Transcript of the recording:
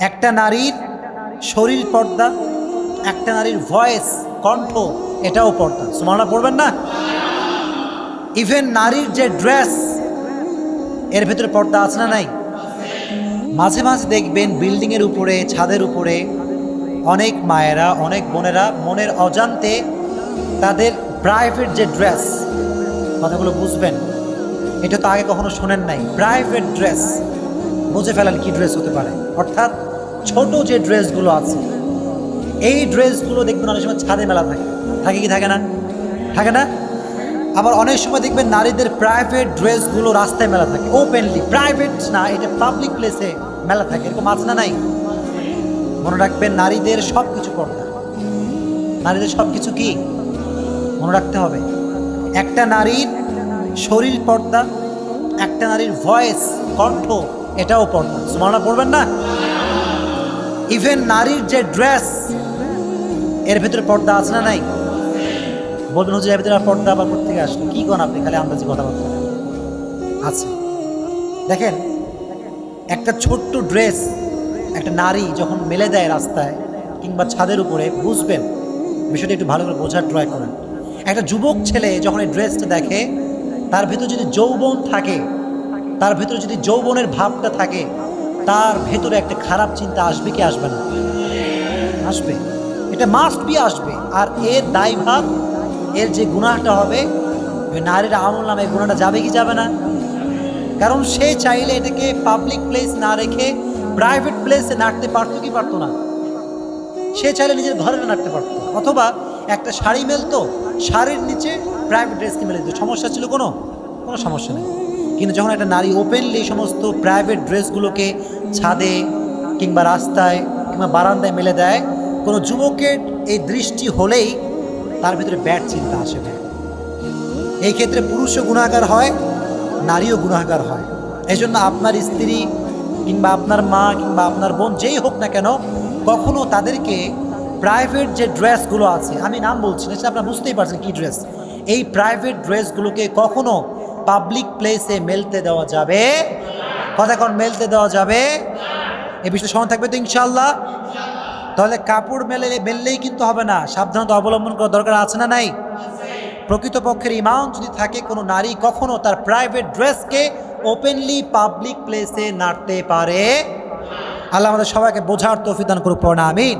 একটা নারীর শরীর পর্দা, একটা নারীর ভয়েস কণ্ঠ, এটাও পর্দা। সুমানা পড়বেন না? ইভেন নারীর যে ড্রেস এর ভেতরে পর্দা আছে না নাই? মাঝে মাঝে দেখবেন বিল্ডিংয়ের উপরে, ছাদের উপরে অনেক মায়েরা, অনেক বোনেরা মনের অজান্তে তাদের প্রাইভেট যে ড্রেস কথাগুলো বুঝবেন। এটা তো আগে কখনো শোনেন নাই। প্রাইভেট ড্রেস বুঝে ফেলেন কি ড্রেস হতে পারে। অর্থাৎ ছোট যে ড্রেসগুলো আছে, এই ড্রেসগুলো দেখবেন অনেক সময় ছাদে মেলা থাকে। থাকে কি থাকে না? থাকে না? আবার অনেক সময় দেখবেন নারীদের প্রাইভেট ড্রেসগুলো রাস্তায় মেলা থাকে ওপেনলি প্রাইভেট না, এটা পাবলিক প্লেসে মেলা থাকে। এরকম আছে না নাই? মনে রাখবেন নারীদের সব কিছু পর্দা। নারীদের সব কিছু কি? মনে রাখতে হবে। একটা নারীর শরীর পর্দা, একটা নারীর ভয়েস কণ্ঠ, এটাও পর্দা। সুমানা পড়বেন না? ইভেন নারীর যে ড্রেস এর ভিতরে পর্দা আছে না নাই? বলবেন হচ্ছে এর ভিতরে পর্দা আবার করতে থেকে আসলো? কি করেন আপনি খালি আন্দাজি কথাবার্তা আছে দেখেন, একটা ছোট্ট ড্রেস একটা নারী যখন মেলে দেয় রাস্তায় কিংবা ছাদের উপরে, বুঝবেন, বিষয়টা একটু ভালো করে বোঝার ট্রাই করেন। একটা যুবক ছেলে যখন এই ড্রেসটা দেখে, তার ভিতর যদি যৌবন থাকে, তার ভিতরে যদি যৌবনের ভাবটা থাকে তার ভেতরে একটা খারাপ চিন্তা আসবে কি আসবে না? আসবে। এটা মাস্ট বি আসবে। আর এর দায়ভার, এর যে গুণাটা হবে, ওই নারীর আমল নামে গুণাটা যাবে কি যাবে না? কারণ সে চাইলে এটাকে পাবলিক প্লেস না রেখে প্রাইভেট প্লেসে নাড়তে পারতো কি পারতো না? সে চাইলে নিজের ঘরে নাড়তে পারতো। অথবা একটা শাড়ি মেলতো, শাড়ির নিচে প্রাইভেট ড্রেসকে মেলে দিত। সমস্যা ছিল কোনো? কোনো সমস্যা নেই। কিন্তু যখন একটা নারী ওপেনলি সমস্ত প্রাইভেট ড্রেসগুলোকে ছাদে কিংবা রাস্তায় কিংবা বারান্দায় মেলে দেয়, কোনো যুবকের এই দৃষ্টি হলেই তার ভিতরে ব্যাড চিন্তা আসে। ভাই এই ক্ষেত্রে পুরুষও গুণাগার হয়, নারীও গুণাগার হয়। এই জন্য আপনার স্ত্রী কিংবা আপনার মা কিংবা আপনার বোন যেই হোক না কেন, কখনো তাদেরকে প্রাইভেট যে ড্রেসগুলো আছে, আমি নাম বলছি না, সেটা আপনারা বুঝতেই পারছেন কী ড্রেস এই প্রাইভেট ড্রেসগুলোকে কখনো পাবলিক প্লেসে মেলতে দেওয়া যাবে। কথা কোন মেলতে দেওয়া যাবে। এই বিষয়ে সময় থাকবে তো ইনশাল্লাহ তাহলে কাপড় মেলে মেললেই কিন্তু হবে না। সাবধানতা অবলম্বন করার দরকার আছে না নাই? প্রকৃতপক্ষের ইমান যদি থাকে, কোনো নারী কখনো তার প্রাইভেট ড্রেসকে ওপেনলি পাবলিক প্লেসে নাড়তে পারে। আল্লাহ আমাদের সবাইকে বোঝার তৌফিক দান করুক পড়া আমিন।